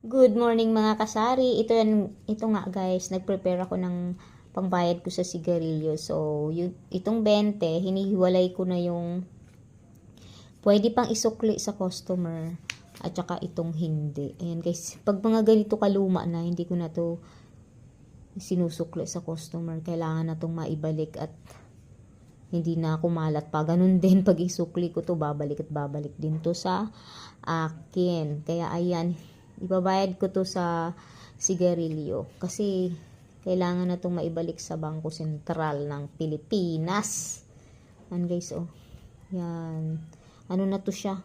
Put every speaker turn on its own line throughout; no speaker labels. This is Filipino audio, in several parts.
Good morning mga kasari. Ito yan, ito nga guys, nag-prepare ako ng pangbayad ko sa sigarilyo. So, yung, itong 20, hinihiwalay ko na yung pwede pang isukli sa customer at saka itong hindi. Ayan guys, pag mga ganito kaluma na, hindi ko na to sinusukli sa customer. Kailangan na itong maibalik at hindi na kumalat pa. Ganun din pag isukli ko to babalik at babalik din to sa akin. Kaya ayan, ibabayad ko to sa sigarilyo. Kasi kailangan na itong maibalik sa Bangko Sentral ng Pilipinas. Yan guys, oh. Yan. Ano na to siya?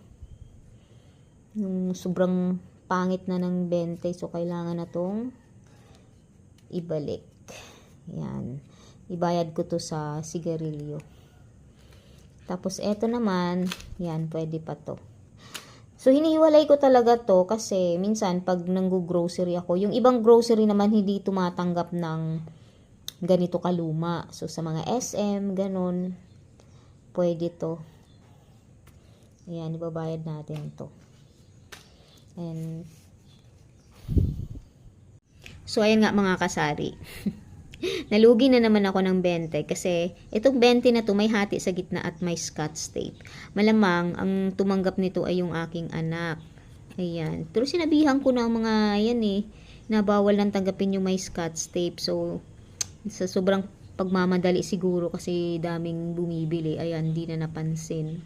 Yung sobrang pangit na ng 20. So, kailangan na itong ibalik. Yan. Ibayad ko to sa sigarilyo. Tapos, eto naman, yan, pwede pa to. So, hinihiwalay ko talaga to kasi minsan pag nanggo-grocery ako, yung ibang grocery naman hindi tumatanggap ng ganito kaluma. So, sa mga SM, ganun, pwede to. Ayan, ibabayad natin to. And, so, ayan nga mga kasari. Nalugi na naman ako ng 20 kasi itong 20 na to may hati sa gitna at may scotch tape. Malamang ang tumanggap nito ay yung aking anak. Ayan. Pero sinabihan ko na ang mga yan eh na bawal nang tanggapin yung may scotch tape. So sa sobrang pagmamadali siguro kasi daming bumibili. Ayan, hindi na napansin.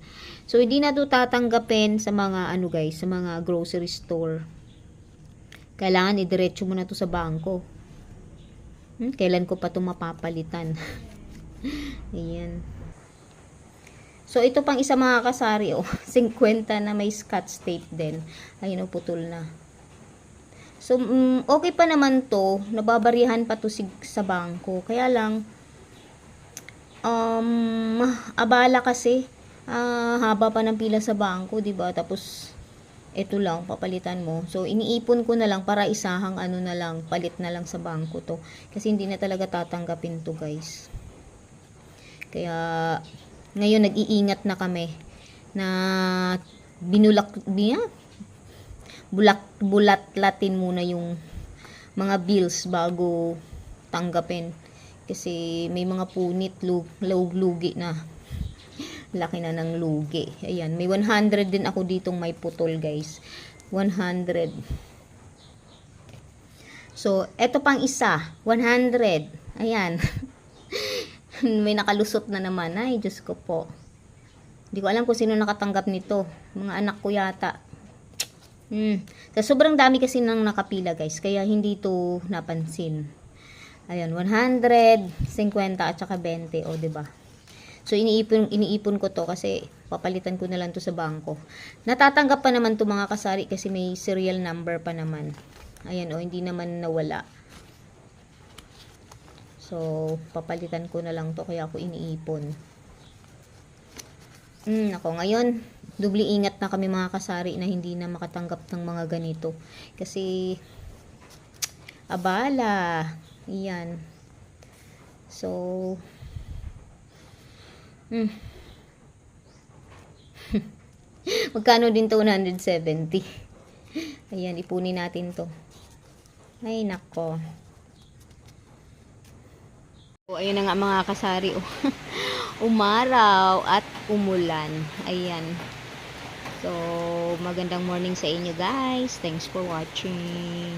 So hindi na to tatanggapin sa mga ano guys, sa mga grocery store. Kailangan idiretso mo na to sa bangko. Hmm, kailan ko pa ito mapapalitan? Ayan. So, ito pang isa mga kasari, oh. 50 na may scotch tape din. Ayun, oh, putol na. So, mm, okay pa naman to. Nababarihan pa to sig- sa bangko. Kaya lang, um, abala kasi. Ah, haba pa ng pila sa bangko, ba? Tapos ito lang papalitan mo. So iniipon ko na lang para isahang ano na lang, palit na lang sa bangko to. Kasi hindi na talaga tatanggapin to, guys. Kaya ngayon nag-iingat na kami na binulak biya bulak bulatlatin muna yung mga bills bago tanggapin kasi may mga punit lug, lugi na laki na ng lugi. Ayan, may 100 din ako ditong may putol, guys. 100. So, eto pang isa, 100. Ayan. may nakalusot na naman. Ay, Diyos ko po. Hindi ko alam kung sino nakatanggap nito. Mga anak ko yata. Hmm. So, sobrang dami kasi nang nakapila, guys. Kaya hindi to napansin. Ayan, 100, 50 at saka 20, o, ba? So, iniipon, iniipon ko to kasi papalitan ko na lang to sa bangko. Natatanggap pa naman to mga kasari kasi may serial number pa naman. Ayan o, oh, hindi naman nawala. So, papalitan ko na lang to kaya ako iniipon. Hmm, ako ngayon, dubli ingat na kami mga kasari na hindi na makatanggap ng mga ganito. Kasi, abala. Iyan. So, Hmm. Magkano din to 170? Ayan, ipunin natin to. Ay, nako. O, ayun na nga mga kasari. Oh. Umaraw at umulan. Ayan. So, magandang morning sa inyo guys. Thanks for watching.